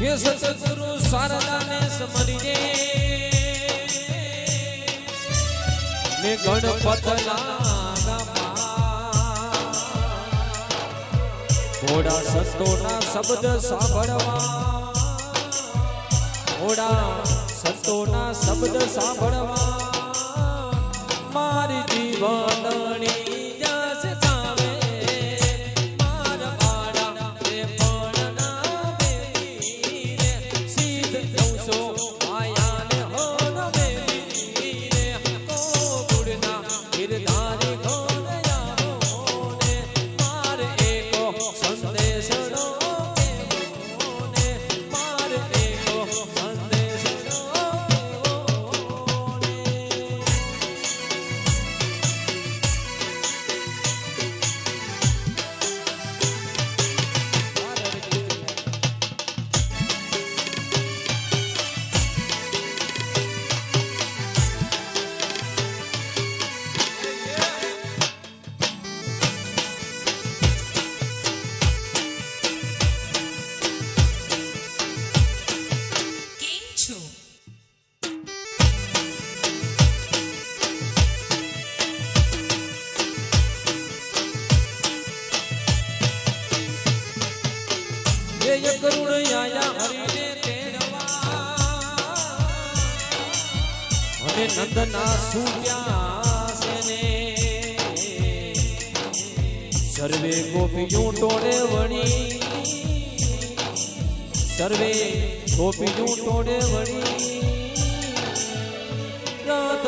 હે સતગુરુ શારદાને સમરીએ ને ગણપત ઘોડા સંતોના શબ્દ સાંભળવા. ઘોડા સંતોના શબ્દ સાંભળવા. નંદના સુવ્યાસને સર્વે ગોપીયું ટોળે વળી. સર્વે ગોપીયું ટોળે વળી. રાત